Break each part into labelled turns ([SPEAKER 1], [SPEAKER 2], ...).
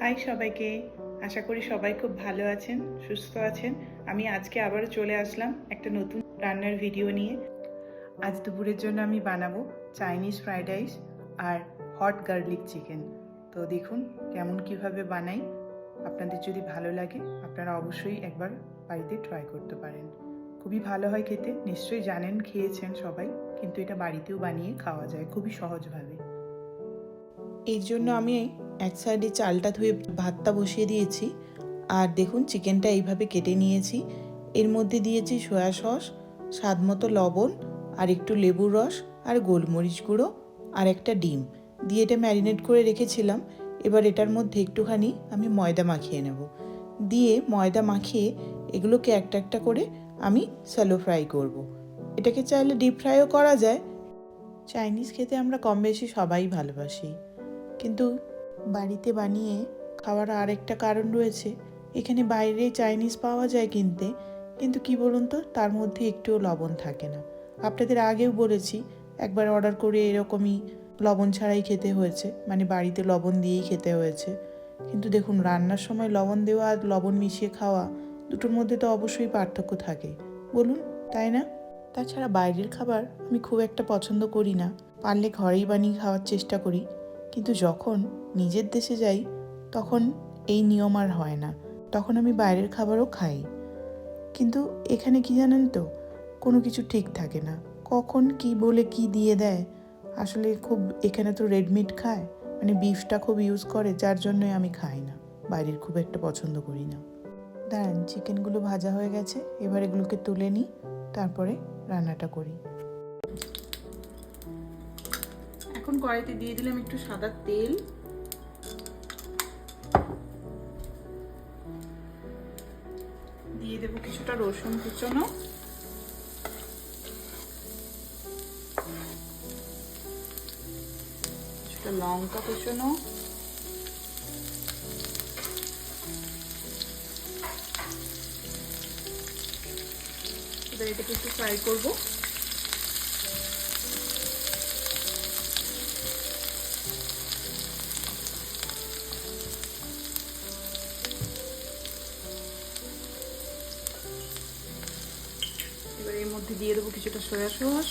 [SPEAKER 1] High সবাইকে। আশা করি সবাই খুব ভালো আছেন, সুস্থ আছেন। আমি আজকে আবারও চলে আসলাম একটা নতুন রান্নার ভিডিও নিয়ে। আজ দুপুরের জন্য আমি বানাবো চাইনিজ ফ্রাইড রাইস আর হট গার্লিক চিকেন তো দেখুন কেমন কীভাবে বানাই। আপনাদের যদি ভালো লাগে, আপনারা অবশ্যই একবার বাড়িতে ট্রাই করতে পারেন। খুবই ভালো হয় খেতে, নিশ্চয়ই জানেন, খেয়েছেন সবাই, কিন্তু এটা বাড়িতেও বানিয়ে খাওয়া যায় খুবই সহজভাবে। এর জন্য আমি এক সাইডে চালটা ধুয়ে ভাতটা বসিয়ে দিয়েছি। আর দেখুন, চিকেনটা এইভাবে কেটে নিয়েছি। এর মধ্যে দিয়েছি সয়া সস স্বাদ মতো লবণ, আর একটু লেবুর রস, আর গোলমরিচ গুঁড়ো, আর একটা ডিম। দিয়ে এটা ম্যারিনেট করে রেখেছিলাম। এবার এটার মধ্যে একটুখানি আমি ময়দা মাখিয়ে নেব। দিয়ে ময়দা মাখিয়ে এগুলোকে একটা একটা করে আমি স্যালো ফ্রাই করব। এটাকে চাইলে ডিপ ফ্রাইও করা যায়। চাইনিজ খেতে আমরা কম বেশি সবাই ভালোবাসি। কিন্তু বাড়িতে বানিয়ে খাওয়ার আরেকটা কারণ রয়েছে। এখানে বাইরে চাইনিজ পাওয়া যায় কিনতে, কিন্তু কি বলুন তো, তার মধ্যে একটুও লবণ থাকে না। আপনাদের আগেও বলেছি, একবার অর্ডার করে এরকমই লবণ ছাড়াই খেতে হয়েছে মানে বাড়িতে লবণ দিয়েই খেতে হয়েছে। কিন্তু দেখুন, রান্নার সময় লবণ দেওয়া আর লবণ মিশিয়ে খাওয়া দুটোর মধ্যে তো অবশ্যই পার্থক্য থাকে। বলুন, তাই না? তাছাড়া বাইরের খাবার আমি খুব একটা পছন্দ করি না। পারলে ঘরেই বানিয়ে খাওয়ার চেষ্টা করি। কিন্তু যখন নিজের দেশে যাই, তখন এই নিয়ম আর হয় না। তখন আমি বাইরের খাবারও খাই। কিন্তু এখানে কি জানেন তো, কোনো কিছু ঠিক থাকে না। কখন কি বলে কি দিয়ে দেয়, আসলে খুব এখানে তো রেডমিট খায় মানে বিফটা খুব ইউজ করে, যার জন্যই আমি খাই না। বাইরের খুব একটা পছন্দ করি না। দাঁড়ান চিকেনগুলো ভাজা হয়ে গেছে, এবার এগুলোকে তুলে নিই, তারপরে রান্নাটা করি। এখন কড়াইতে দিয়ে দিলাম একটু সাদা তেল। দিয়ে দেবো কিছুটা রসুন কুচনো। কিছুটা লঙ্কা কুচনো। এটাকে একটু ফ্রাই করব। এবার এর মধ্যে দিয়ে দেবো কিছুটা সয়া সস।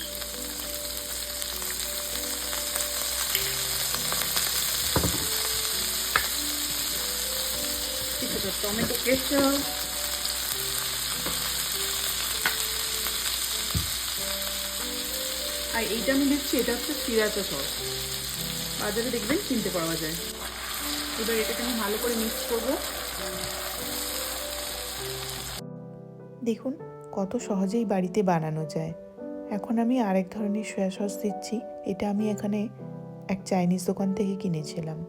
[SPEAKER 1] কিছুটা টমেটো কেচাপ। আর এইটা আমি দিচ্ছি, এটা হচ্ছে সিরাচা সস বাজারে দেখবেন কিনতে পাওয়া যায়। এবার এটাকে আমি ভালো করে মিক্স করব। দেখুন কত সহজেই বাড়িতে বানানো যায়। এখন আমি আরেক ধরনের সয়া সস দিচ্ছি এটা আমি এখানে এক চাইনিজ দোকান থেকে কিনেছিলাম।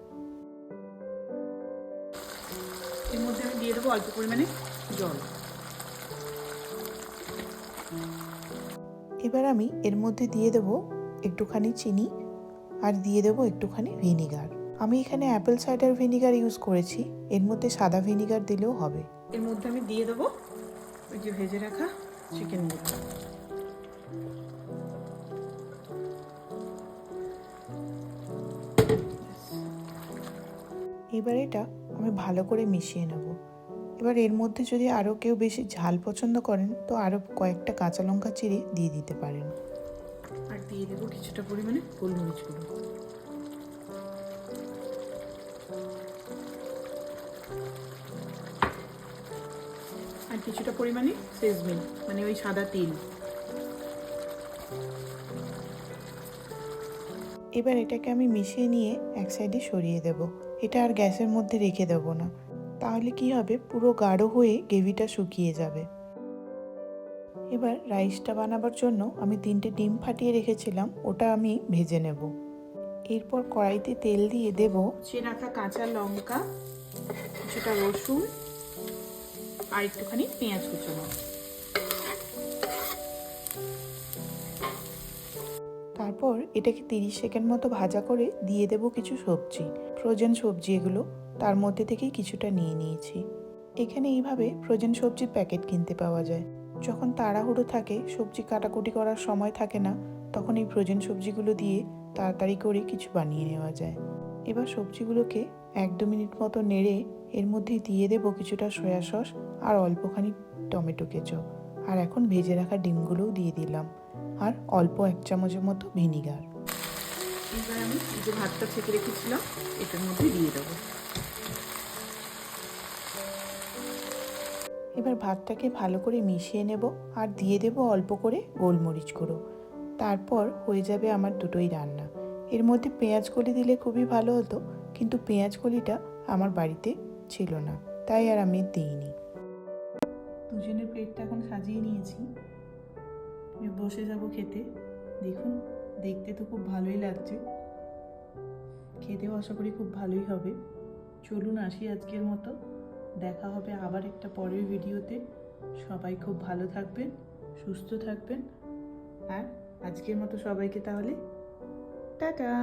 [SPEAKER 1] এর মধ্যে আমি দিয়ে দেবো অল্প পরিমাণে জল। এবার আমি এর মধ্যে দিয়ে দেবো একটুখানি চিনি আর দিয়ে দেবো একটুখানি ভিনিগার। আমি এখানে অ্যাপেল সাইডার ভিনিগার ইউজ করেছি এর মধ্যে সাদা ভিনিগার দিলেও হবে। এর মধ্যে আমি দিয়ে দেবো ওই যে ভেজে রাখা চিকেনগুলো এবার এটা আমি ভালো করে মিশিয়ে নেব। এবার এর মধ্যে যদি আরও কেউ বেশি ঝাল পছন্দ করেন তো আরও কয়েকটা কাঁচা লঙ্কা চিড়ে দিয়ে দিতে পারেন। আর দিয়ে দেবো কিছুটা পরিমাণে গোলমরিচ গুঁড়ো। কিছুটা পরিমাণে সেজমিন মানে ওই সাদা তিল। এবার এটাকে আমি মিশিয়ে নিয়ে এক সাইডে সরিয়ে দেব। এটা আর গ্যাসের মধ্যে রেখে দেব না। তাহলে কি হবে? পুরো গাঢ় হয়ে গ্রেভিটা শুকিয়ে যাবে। এবার রাইসটা বানাবার জন্য আমি তিনটে ডিম ফাটিয়ে রেখেছিলাম ওটা আমি ভেজে নেব। এরপর কড়াইতে তেল দিয়ে দেব সে রাখা কাঁচা লঙ্কা কিছুটা রসুন আর একটুখানি পেঁয়াজ কুচোনো। তারপর এটাকে তিরিশ সেকেন্ড মতো ভাজা করে দিয়ে দেব কিছু সবজি। ফ্রোজেন সবজি এগুলো, তার মধ্যে থেকেই কিছুটা নিয়ে নিয়েছি। এখানে এইভাবে ফ্রোজেন সবজির প্যাকেট কিনতে পাওয়া যায়। যখন তাড়াহুড়ো থাকে, সবজি কাটাকুটি করার সময় থাকে না, তখন এই ফ্রোজেন সবজিগুলো দিয়ে তাড়াতাড়ি করে কিছু বানিয়ে নেওয়া যায়। এবার সবজিগুলোকে এক দু মিনিট মতো নেড়ে এর মধ্যে দিয়ে দেবো কিছুটা সয়া সস আর অল্পখানি টমেটো কেচপ। আর এখন ভেজে রাখা ডিমগুলোও দিয়ে দিলাম। আর অল্প এক চামচের মতো ভিনিগার। এবার আমি যে ভাতটা ছেঁকে রেখেছিলাম এটার মধ্যে দিয়ে দেবো। এবার ভাতটাকে ভালো করে মিশিয়ে নেব আর দিয়ে দেব অল্প করে গোলমরিচ গুঁড়ো। তারপর হয়ে যাবে আমার দুটোই রান্না। এর মধ্যে পেঁয়াজ কলি দিলে খুবই ভালো হতো কিন্তু পেঁয়াজ কলিটা আমার বাড়িতে ছিল না, তাই আর আমি দিইনি। দুজনের প্লেটটা এখন সাজিয়ে নিয়েছি। আমি বসে যাব খেতে। দেখুন, দেখতে তো খুব ভালোই লাগছে। খেতেও আশা করি খুব ভালোই হবে। চলুন আসি আজকের মতো। দেখা হবে আবার একটা পরের ভিডিওতে। সবাই খুব ভালো থাকবেন, সুস্থ থাকবেন। আর আজকের মতো সবাইকে তাহলে, টাটা!